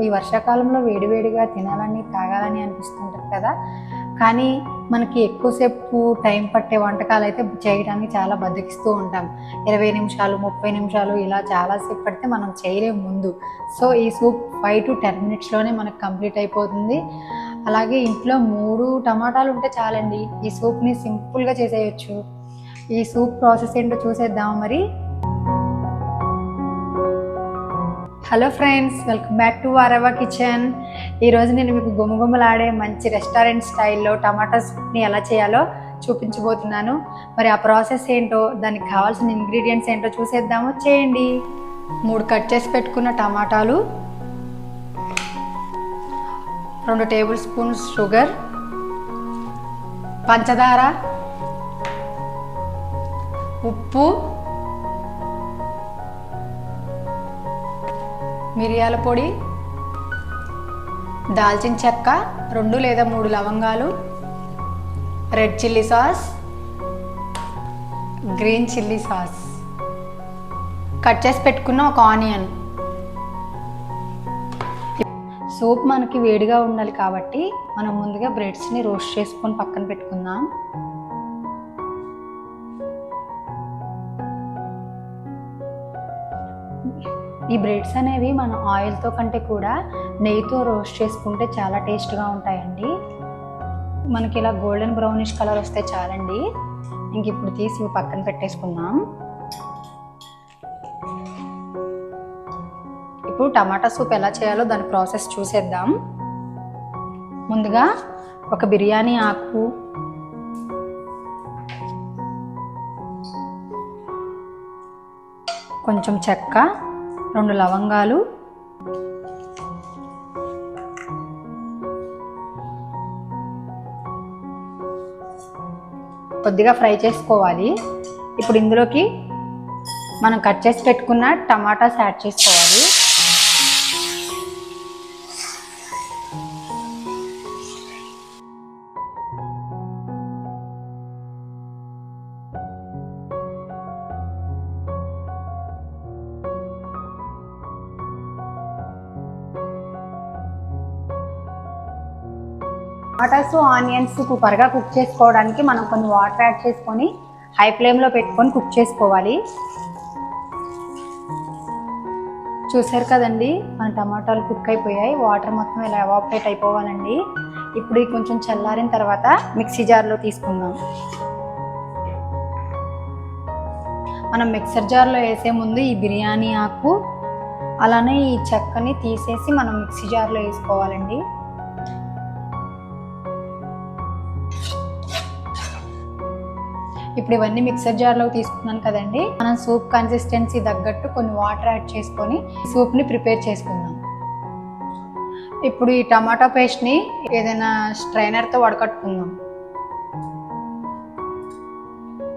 ఈ వర్షాకాలంలో వేడివేడిగా తినాలని తాగాలని అనిపిస్తుంటుంది కదా. కానీ మనకి ఎక్కువసేపు టైం పట్టే వంటకాలు అయితే చేయడానికి చాలా బద్దకిస్తూ ఉంటాం. ఇరవై నిమిషాలు ముప్పై నిమిషాలు ఇలా చాలాసేపు పడితే మనం చేయలేము ముందు. సో ఈ సూప్ ఫైవ్ టు టెన్ మినిట్స్లోనే మనకు కంప్లీట్ అయిపోతుంది. అలాగే ఇంట్లో మూడు టమాటాలు ఉంటే చాలండి. ఈ సూప్ని సింపుల్గా చేసేయచ్చు. ఈ సూప్ ప్రాసెస్ ఏంటో చూసేద్దాం మరి. Hello friends welcome back to Varava kitchen. ఈరోజు నేను మీకు గుమగుమలాడే మంచి రెస్టారెంట్ స్టైల్లో టమాటా సూప్ని ఎలా చేయాలో చూపించబోతున్నాను. మరి ఆ ప్రాసెస్ ఏంటో దానికి కావాల్సిన ఇంగ్రీడియంట్స్ ఏంటో చూసేద్దాము. చేయండి. మూడు కట్ చేసి పెట్టుకున్న టమాటాలు రెండు టేబుల్ స్పూన్స్ షుగర్ పంచదార ఉప్పు మిరియాల పొడి దాల్చిన చెక్క రెండు లేదా మూడు లవంగాలు red chilli sauce green chilli sauce. Cut చేసి పెట్టుకున్న ఒక ఆనియన్. సూప్ మనకి వేడిగా ఉండాలి కాబట్టి మనం ముందుగా బ్రెడ్స్ని రోస్ట్ చేసుకొని పక్కన పెట్టుకుందాం. ఈ బ్రెడ్స్ అనేవి మనం ఆయిల్తో కంటే కూడా నెయ్యితో రోస్ట్ చేసుకుంటే చాలా టేస్ట్గా ఉంటాయండి. మనకి ఇలా గోల్డెన్ బ్రౌనిష్ కలర్ వస్తే చాలండి. ఇంక ఇప్పుడు తీసి ఇవి పక్కన పెట్టేసుకుందాం. ఇప్పుడు టమాటా సూప్ ఎలా చేయాలో దాని ప్రాసెస్ చూసేద్దాం. ముందుగా ఒక బిర్యానీ ఆకు కొంచెం చెక్క రెండు లవంగాలు. కొద్దిగా ఫ్రై చేసుకోవాలి. ఇప్పుడు ఇందులోకి మనం కట్ చేసి పెట్టుకున్న టమాటాస్ యాడ్ చేసుకోవాలి. టమాటాస్ ఆనియన్స్ కుక్కర్గా కుక్ చేసుకోవడానికి మనం కొన్ని వాటర్ యాడ్ చేసుకొని హై ఫ్లేమ్లో పెట్టుకొని కుక్ చేసుకోవాలి. చూసారు కదండి మన టమాటాలు కుక్ అయిపోయాయి. వాటర్ మొత్తం ఇలా ఎవాపరేట్ అయిపోవాలండి. ఇప్పుడు కొంచెం చల్లారిన తర్వాత మిక్సీ జార్లో తీసుకుందాం. మనం మిక్సర్ జార్లో వేసే ముందు ఈ బిర్యానీ ఆకు అలానే ఈ చెక్కని తీసేసి మనం మిక్సీ జార్లో వేసుకోవాలండి. ఇప్పుడు ఇవన్నీ మిక్సర్ జార్లోకి తీసుకున్నాను కదండి. మనం సూప్ కన్సిస్టెన్సీ తగ్గట్టు కొన్ని వాటర్ యాడ్ చేసుకొని సూప్ని ప్రిపేర్ చేసుకుందాం. ఇప్పుడు ఈ టమాటా పేస్ట్ని ఏదైనా స్ట్రైనర్తో వడకట్టుకుందాం.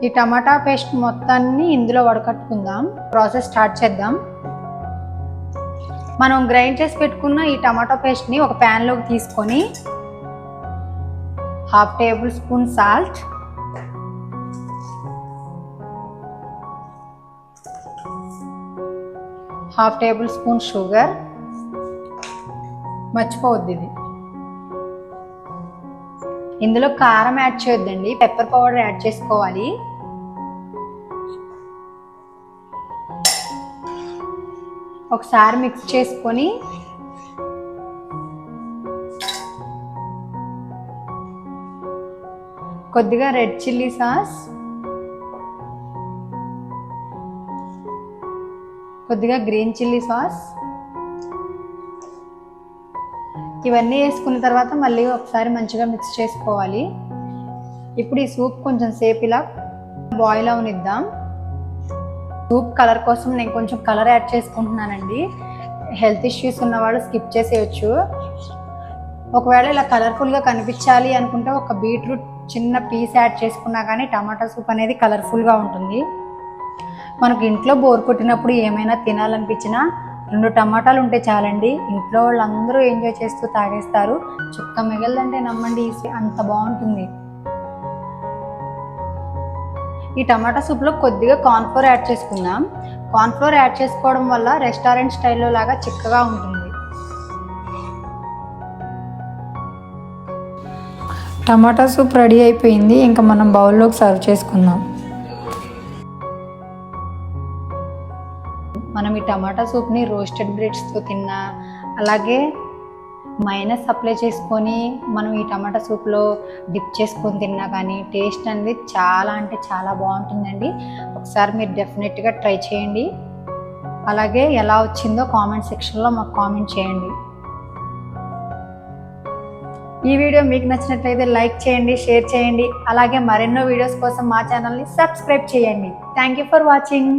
ఈ టమాటా పేస్ట్ మొత్తాన్ని ఇందులో వడకట్టుకుందాం. ప్రాసెస్ స్టార్ట్ చేద్దాం. మనం గ్రైండ్ చేసి పెట్టుకున్న ఈ టమాటా పేస్ట్ని ఒక ప్యాన్లోకి తీసుకొని half tablespoon salt half tablespoon sugar. మర్చిపోవద్దు ఇది. ఇందులో కారం యాడ్ చేయొద్దండి పెప్పర్ పౌడర్ యాడ్ చేసుకోవాలి. ఒకసారి మిక్స్ చేసుకొని కొద్దిగా రెడ్ చిల్లీ సాస్ కొద్దిగా గ్రీన్ చిల్లీ సాస్. ఇవన్నీ వేసుకున్న తర్వాత మళ్ళీ ఒకసారి మంచిగా మిక్స్ చేసుకోవాలి. ఇప్పుడు ఈ సూప్ కొంచెం సేపు ఇలా బాయిల్ అవనిద్దాం. సూప్ కలర్ కోసం నేను కొంచెం కలర్ యాడ్ చేసుకుంటున్నానండి. హెల్త్ ఇష్యూస్ ఉన్నవాడు స్కిప్ చేసేయచ్చు. ఒకవేళ ఇలా కలర్ఫుల్గా కనిపించాలి అనుకుంటే ఒక బీట్రూట్ చిన్న పీస్ యాడ్ చేసుకున్నా కానీ టమాటా సూప్ అనేది కలర్ఫుల్గా ఉంటుంది. మనకు ఇంట్లో బోర్ కొట్టినప్పుడు ఏమైనా తినాలనిపించినా రెండు టమాటాలు ఉంటే చాలండి. ఇంట్లో వాళ్ళందరూ ఎంజాయ్ చేస్తూ తాగేస్తారు. చుక్క మిగలదంటే నమ్మండి అంత బాగుంటుంది. ఈ టమాటా సూప్లో కొద్దిగా కార్న్ఫ్లోర్ యాడ్ చేసుకుందాం. కార్న్ఫ్లోర్ యాడ్ చేసుకోవడం వల్ల రెస్టారెంట్ స్టైల్లో లాగా చిక్కగా ఉంటుంది. టమాటా సూప్ రెడీ అయిపోయింది. ఇంకా మనం బౌల్లోకి సర్వ్ చేసుకుందాం. మనం ఈ టమాటా సూప్ని రోస్టెడ్ బ్రెడ్స్తో తిన్నా. అలాగే మైనస్ అప్లై చేసుకొని మనం ఈ టమాటా సూప్లో డిప్ చేసుకొని తిన్నా కానీ టేస్ట్ అనేది చాలా అంటే చాలా బాగుంటుందండి. ఒకసారి మీరు డెఫినెట్గా ట్రై చేయండి. అలాగే ఎలా వచ్చిందో కామెంట్ సెక్షన్లో మాకు కామెంట్ చేయండి. ఈ వీడియో మీకు నచ్చినట్లయితే లైక్ చేయండి షేర్ చేయండి. అలాగే మరెన్నో వీడియోస్ కోసం మా ఛానల్ని సబ్స్క్రైబ్ చేయండి. Thank you for watching.